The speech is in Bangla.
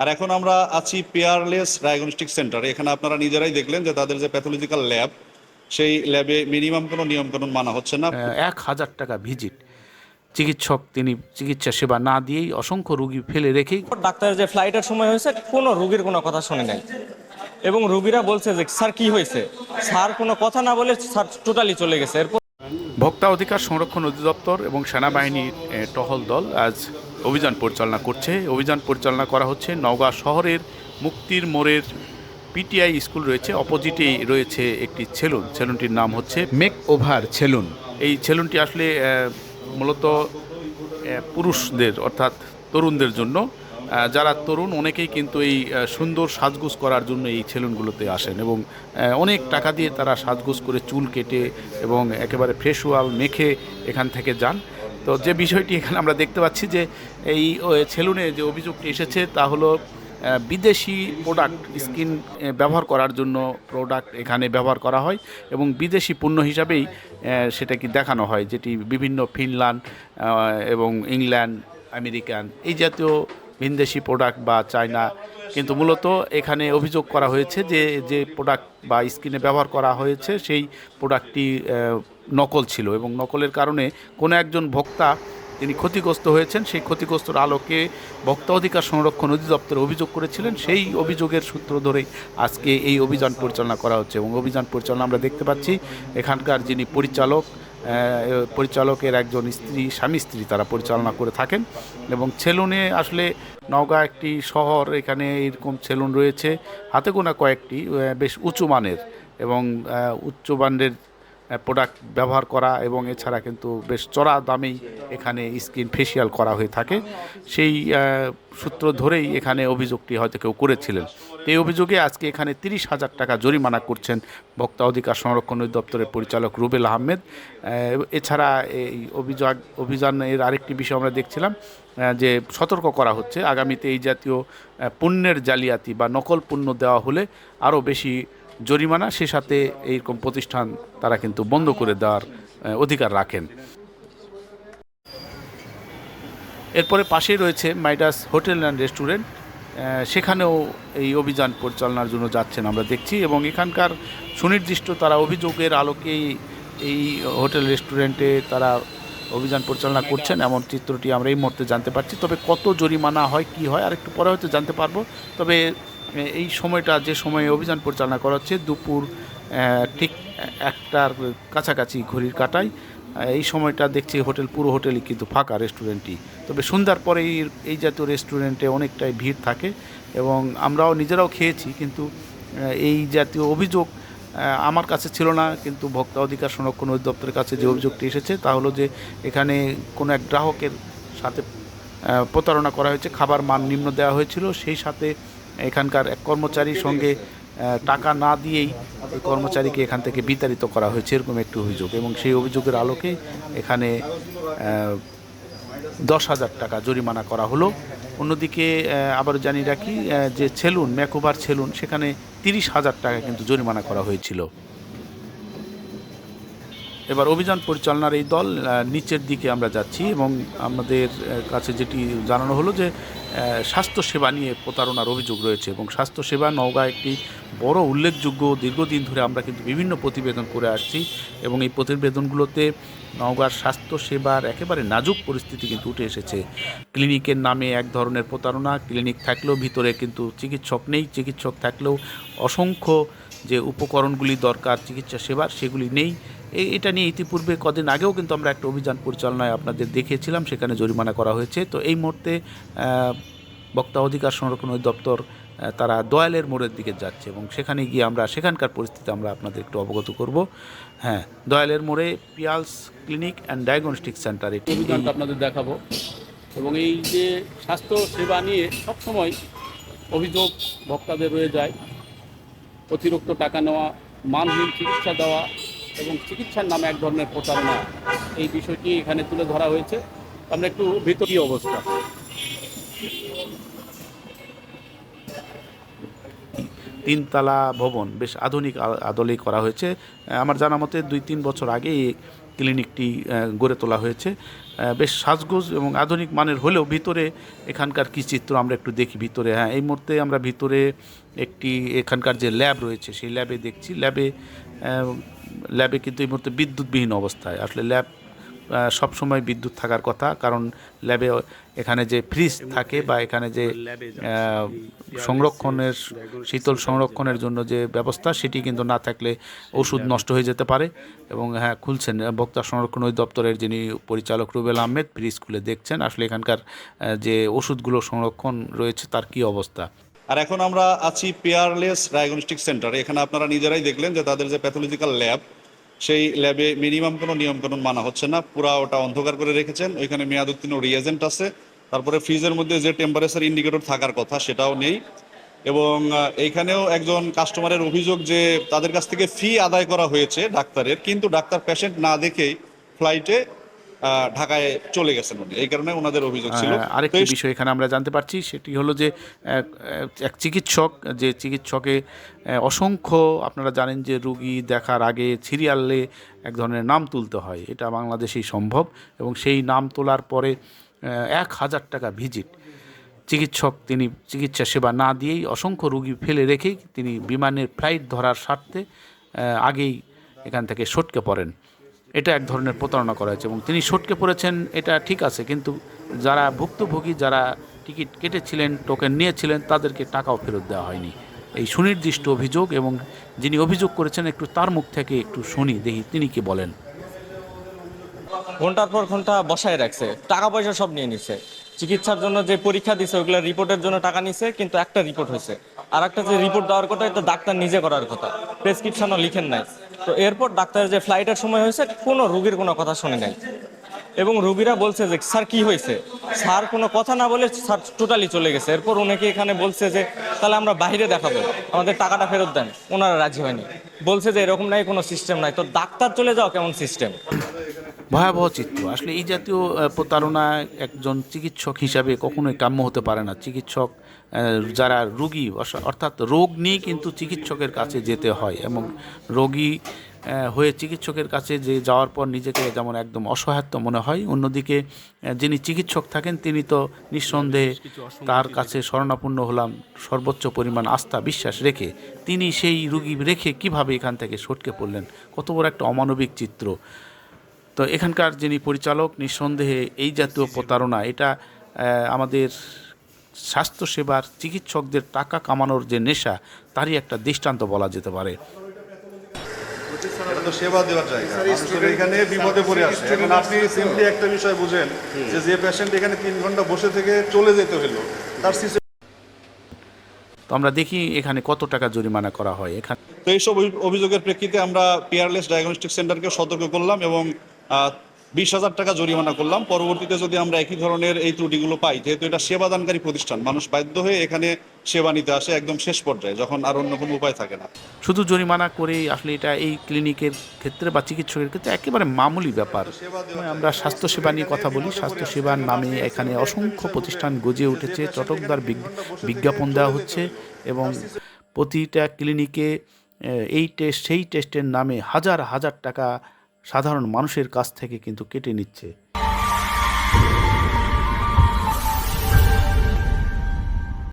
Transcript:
আর এখন আমরা আছি পেয়ারলেস ডায়াগনস্টিক সেন্টার এখানে আপনারা নিজেরাই দেখলেন যে তাদের যে প্যাথোলজিক্যাল ল্যাব সেই ল্যাবে মিনিমাম কোনো নিয়মকানুন মানা হচ্ছে না। এক হাজার টাকা ভিজিট চিকিৎসক তিনি চিকিৎসা সেবা না দিয়েই অসংখ্য রুগী ফেলে রেখেই ডাক্তারের যে ফ্লাইটের সময় হয়েছে কোনো রুগীর কোনো কথা শুনে নাই। এবং রুগীরা বলছে যে স্যার কি হয়েছে? স্যার কোনো কথা না বলে স্যার টোটালি চলে গেছে। এরপর ভোক্তা অধিকার সংরক্ষণ অধিদপ্তর এবং সেনাবাহিনীর টহল দল আজ অভিযান পরিচালনা করছে। অভিযান পরিচালনা করা হচ্ছে নওগাঁ শহরের মুক্তির মোড়ের পিটিআই স্কুল রয়েছে। অপোজিটেই রয়েছে একটি সেলুন। সেলুনটির নাম হচ্ছে মেক ওভার সেলুন। এই সেলুনটি আসলে মূলত পুরুষদের অর্থাৎ তরুণদের জন্য। যারা তরুণ অনেকেই কিন্তু এই সুন্দর সাজগুজ করার জন্য এই সেলুনগুলোতে আসেন এবং অনেক টাকা দিয়ে তারা সাজগুজ করে চুল কেটে এবং একেবারে ফ্রেশ ওয়াল মেখে এখান থেকে যান। তো যে বিষয়টি এখানে আমরা দেখতে পাচ্ছি যে এই সেলুনে যে অভিযোগটি এসেছে তা হলো বিদেশি প্রোডাক্ট স্কিন ব্যবহার করার জন্য প্রোডাক্ট এখানে ব্যবহার করা হয় এবং বিদেশি পণ্য হিসাবেই সেটাকে দেখানো হয়, যেটি বিভিন্ন ফিনল্যান্ড এবং ইংল্যান্ড, আমেরিকান এই জাতীয় ভিনদেশি প্রোডাক্ট বা চায়না কিন্তু মূলত এখানে অভিযোগ করা হয়েছে যে যে প্রোডাক্ট বা স্কিনে ব্যবহার করা হয়েছে, সেই প্রোডাক্টটি নকল ছিল এবং নকলের কারণে কোনো একজন ভোক্তা তিনি ক্ষতিগ্রস্ত হয়েছেন, সেই ক্ষতিগ্রস্তর আলোকে ভোক্তা অধিকার সংরক্ষণ অধিদপ্তরে অভিযোগ করেছিলেন। সেই অভিযোগের সূত্র ধরেই আজকে এই অভিযান পরিচালনা করা হচ্ছে এবং অভিযান পরিচালনা আমরা দেখতে পাচ্ছি। এখানকার যিনি পরিচালক পরিচালকের একজন স্ত্রী, স্বামী স্ত্রী তারা পরিচালনা করে থাকেন এবং সেলুনে আসলে নওগাঁ একটি শহর, এখানে এরকম সেলুন রয়েছে। হাতে গোনা কয়েকটি বেশ উঁচু মানের এবং উচ্চ প্রোডাক্ট ব্যবহার করা এবং এছাড়া কিন্তু বেশ চড়া দামেই এখানে স্কিন ফেসিয়াল করা হয়ে থাকে। সেই সূত্র ধরেই এখানে অভিযোগটি হয়তো কেউ করেছিলেন। এই অভিযোগে আজকে এখানে তিরিশ হাজার টাকা জরিমানা করছেন ভোক্তা অধিকার সংরক্ষণ দপ্তরের পরিচালক রুবেল আহমেদ। এছাড়া এই অভিযোগ, অভিযানের আরেকটি বিষয় আমরা দেখছিলাম যে সতর্ক করা হচ্ছে। আগামীতে এই জাতীয় পণ্যের জালিয়াতি বা নকল পণ্য দেওয়া হলে আরও বেশি জরিমানা। সে সাথে এইরকম প্রতিষ্ঠান তারা কিন্তু বন্ধ করে দেওয়ার অধিকার রাখেন। এরপরে পাশেই রয়েছে মাইডাস হোটেল অ্যান্ড রেস্টুরেন্ট। সেখানেও এই অভিযান পরিচালনার জন্য যাচ্ছেন আমরা দেখছি এবং এখানকার সুনির্দিষ্ট তারা অভিযোগের আলোকেই এই হোটেল রেস্টুরেন্টে তারা অভিযান পরিচালনা করছেন এমন চিত্রটি আমরা এই মুহূর্তে জানতে পারছি। তবে কত জরিমানা হয়, কি হয় আর একটু পরে হয়তো জানতে পারব। তবে এই সময়টা, যে সময়ে অভিযান পরিচালনা করা হচ্ছে, দুপুর ঠিক একটার কাছাকাছি ঘড়ির কাটায়। এই সময়টা দেখছি হোটেল, পুরো হোটেলই কিন্তু ফাঁকা রেস্টুরেন্টটি। তবে সন্ধ্যার পরে এই এই জাতীয় রেস্টুরেন্টে অনেকটাই ভিড় থাকে এবং আমরাও নিজেরাও খেয়েছি, কিন্তু এই জাতীয় অভিযোগ আমার কাছে ছিল না, কিন্তু ভোক্তা অধিকার সংরক্ষণ অধিদপ্তরের কাছে যে অভিযোগটি এসেছে তা হলো যে এখানে কোনো এক গ্রাহকের সাথে প্রতারণা করা হয়েছে, খাবার মান নিম্ন দেওয়া হয়েছিল, সেই সাথে এখানকার এক কর্মচারীর সঙ্গে টাকা না দিয়েই কর্মচারীকে এখান থেকে বিতাড়িত করা হয়েছে, এরকম একটি অভিযোগ। এবং সেই অভিযোগের আলোকে এখানে দশ হাজার টাকা জরিমানা করা হলো। অন্যদিকে আবার জানিয়ে রাখি যে সেলুন ম্যাকোভার সেলুন, সেখানে তিরিশ হাজার টাকা কিন্তু জরিমানা করা হয়েছিল। এবার অভিযান পরিচালনার এই দল নিচের দিকে আমরা যাচ্ছি এবং আমাদের কাছে যেটি জানানো হলো যে স্বাস্থ্যসেবা নিয়ে প্রতারণার অভিযোগ রয়েছে এবং স্বাস্থ্যসেবা নওগাঁ একটি বড় উল্লেখযোগ্য দীর্ঘদিন ধরে আমরা কিন্তু বিভিন্ন প্রতিবেদন করে আসছি এবং এই প্রতিবেদনগুলোতে নওগাঁর স্বাস্থ্যসেবার একেবারে নাজুক পরিস্থিতি কিন্তু উঠে এসেছে। ক্লিনিকের নামে এক ধরনের প্রতারণা, ক্লিনিক থাকলেও ভিতরে কিন্তু চিকিৎসক নেই, চিকিৎসক থাকলেও অসংখ্য যে উপকরণগুলি দরকার, চিকিৎসা সেবার, সেগুলি নেই। এটা নিয়ে ইতিপূর্বে কদিন আগেও কিন্তু আমরা একটা অভিযান পরিচালনায় আপনাদের দেখিয়েছিলাম, সেখানে জরিমানা করা হয়েছে। তো এই মুহূর্তে বক্তা অধিকার সংরক্ষণ দপ্তর তারা দয়ালের মোড়ের দিকে যাচ্ছে এবং সেখানে গিয়ে আমরা, সেখানকার পরিস্থিতি আমরা আপনাদের একটু অবগত করব। হ্যাঁ দয়ালের মোড়ে Piyal's clinic and diagnostic centre, এটি অভিযানটা আপনাদের দেখাবো। এবং এই যে স্বাস্থ্য সেবা নিয়ে সবসময় অভিযোগ ভক্তাদের রয়ে যায়। অতিরিক্ত টাকা নেওয়া, মানহীন চিকিৎসা দেওয়া এবং চিকিৎসার নামে এক ধরনের প্রতারণা। এই বিষয়টি এখানে তুলে ধরা হয়েছে। আমরা একটু ভিতর কি অবস্থা। তিনতলা ভবন, বেশ আধুনিক আদলেই করা হয়েছে। আমার জানা মতে দুই তিন বছর আগেই ক্লিনিকটি গড়ে তোলা হয়েছে। বেশ সাজগোজ এবং আধুনিক মানের হলেও ভিতরে এখানকার কী চিত্র আমরা একটু দেখি ভিতরে। হ্যাঁ এই মুহূর্তে আমরা ভিতরে একটি এখানকার যে ল্যাব রয়েছে, সেই ল্যাবে দেখছি। ল্যাবে ল্যাবে কিন্তু এই মুহূর্তে বিদ্যুৎবিহীন অবস্থায়। আসলে ল্যাব সব সময় বিদ্যুৎ থাকার কথা কারণ ল্যাবে এখানে যে ফ্রিজ থাকে বা এখানে যে সংরক্ষণের শীতল সংরক্ষণের জন্য যে ব্যবস্থা সেটি কিন্তু না থাকলে ওষুধ নষ্ট হয়ে যেতে পারে। এবং হ্যাঁ খুলছেন ভোক্তা সংরক্ষণ দপ্তরের যিনি পরিচালক রুবেল আহমেদ ফ্রিজ খুলে দেখছেন। আসলে এখানকার যে ওষুধগুলো সংরক্ষণ রয়েছে তার কি অবস্থা? আর এখন আমরা আছি পেয়ারলেস ডায়াগনস্টিক সেন্টার এখানে আপনারা নিজেরাই দেখলেন যে তাদের যে প্যাথোলজিক্যাল ল্যাব সেই ল্যাবে মিনিমাম কোনো নিয়মকানুন মানা হচ্ছে না। পুরা ওটা অন্ধকার করে রেখেছেন। ওইখানে মেয়াদ উত্তীর্ণ রিয়েজেন্ট আছে। তারপরে ফ্রিজের মধ্যে যে টেম্পারেচার ইন্ডিকেটর থাকার কথা, সেটাও নেই। এবং এইখানেও একজন কাস্টমারের অভিযোগ যে তাদের কাছ থেকে ফি আদায় করা হয়েছে ডাক্তারের। কিন্তু ডাক্তার পেশেন্ট না দেখেই ফ্লাইটে ঢাকায় চলে গেছেন উনি। এই কারণে ওনাদের অভিযোগ ছিল। আরেকটি বিষয় এখানে আমরা জানতে পারছি সেটি হলো যে এক চিকিৎসক যে চিকিৎসকে অসংখ্য আপনারা জানেন যে রুগী দেখার আগে সিরিয়ালে এক ধরনের নাম তুলতে হয়। এটা বাংলাদেশেই সম্ভব এবং সেই নাম তোলার পরে এক হাজার টাকা ভিজিট। চিকিৎসক তিনি চিকিৎসা সেবা না দিয়েই অসংখ্য রুগী ফেলে রেখেই তিনি বিমানের ফ্লাইট ধরার স্বার্থে আগেই এখান থেকে সটকে পড়েন। এটা এক ধরনের প্রতারণা করা হয়েছে এবং তিনি সটকে পড়েছেন, এটা ঠিক আছে, কিন্তু যারা ভুক্তভোগী, যারা টিকিট কেটেছিলেন, টোকেন নিয়েছিলেন, তাদেরকে টাকাও ফেরত দেওয়া হয়নি। এই সুনির্দিষ্ট অভিযোগ এবং যিনি অভিযোগ করেছেন, একটু তার মুখ থেকে একটু শুনি, দেখি তিনি কি বলেন। ঘণ্টার পর ঘণ্টা বসায় রাখছে, টাকা পয়সা সব নিয়ে নিছে। চিকিৎসার জন্য যে পরীক্ষা দিছে ওগুলো রিপোর্টের জন্য টাকা নিছে, কিন্তু একটা রিপোর্ট হয়েছে। আর একটা যে রিপোর্ট দেওয়ার কথা, এটা ডাক্তার নিজে করার কথা। প্রেসক্রিপশনও লিখেন নাই। তো এরপর ডাক্তারের যে ফ্লাইটের সময় হয়েছে কোনো রুগীর কোনো কথা শুনে নাই। এবং রুগীরা বলছে যে, স্যার, কি হয়েছে? স্যার, কোনো কথা না বলে স্যার টোটালি চলে গেছে। এরপর অনেকে এখানে বলছে যে, তাহলে আমরা বাইরে দেখাবো। আমাদের টাকাটা ফেরত দেন। ওনারা রাজি হয়নি। বলছে যে, এরকম নাই, কোনো সিস্টেম নাই। তো ডাক্তার চলে যাও কেমন সিস্টেম ভয়াবহ চিত্র। আসলে এই জাতীয় প্রতারণা একজন চিকিৎসক হিসাবে কখনোই কাম্য হতে পারে না। চিকিৎসক যারা রোগী অর্থাৎ- রোগ নিয়ে কিন্তু চিকিৎসকের কাছে যেতে হয় এবং রোগী হয়ে চিকিৎসকের কাছে যে যাওয়ার পর নিজেকে যেমন একদম অসহায়ত্ব মনে হয় অন্যদিকে যিনি চিকিৎসক থাকেন তিনি তো নিঃসন্দেহে তার কাছে শরণাপন্ন হলাম সর্বোচ্চ পরিমাণ আস্থা বিশ্বাস রেখে। তিনি সেই রুগী রেখে কীভাবে এখান থেকে সটকে পড়লেন? কত বড় একটা অমানবিক চিত্র। তো এখানকার যিনি পরিচালক নিঃসন্দেহে এই জাতীয় প্রতারণা এটা আমাদের স্বাস্থ্যসেবার চিকিৎসকদের টাকা কামানোর যে নেশা তারই একটা দৃষ্টান্ত বলা যেতে পারে। এটা তো সেবা দেওয়ার জায়গা। মানুষের এখানে বিপদে পড়ে আসে এখন আপনি সিম্পলি একটা বিষয় বুঝেন যে যে পেশেন্ট এখানে তিন ঘণ্টা বসে থেকে চলে যেতে হলো তার তো আমরা দেখি এখানে কত টাকা জরিমানা করা হয়। এখানে তো এইসব অভিযোগের প্রেক্ষিতে আমরা পিয়ারলেস ডায়াগনস্টিক সেন্টারকে সতর্ক করলাম এবং বিশ হাজার টাকা জরিমানা করলাম। পরবর্তীতে যদি আমরা একই ধরনের এই ত্রুটিগুলো পাই, যেহেতু এটা সেবাদানকারী প্রতিষ্ঠান, মানুষ বাধ্য হয়ে এখানে সেবা নিতে আসে একদম শেষ পর্যায়ে, যখন আর অন্য কোনো উপায় থাকে না। শুধু জরিমানা করে আসলে এটা এই ক্লিনিকের ক্ষেত্রে বা চিকিৎসকের ক্ষেত্রে একেবারে মামুলি ব্যাপার। আমরা স্বাস্থ্যসেবা নিয়ে কথা বলি স্বাস্থ্যসেবার নামে এখানে অসংখ্য প্রতিষ্ঠান গজিয়ে উঠেছে, চটকদার বিজ্ঞাপন দেওয়া হচ্ছে এবং প্রতিটা ক্লিনিকে এই টেস্ট, সেই টেস্টের নামে হাজার হাজার টাকা সাধারণ মানুষের কাছ থেকে কিন্তু কেটে নিচ্ছে।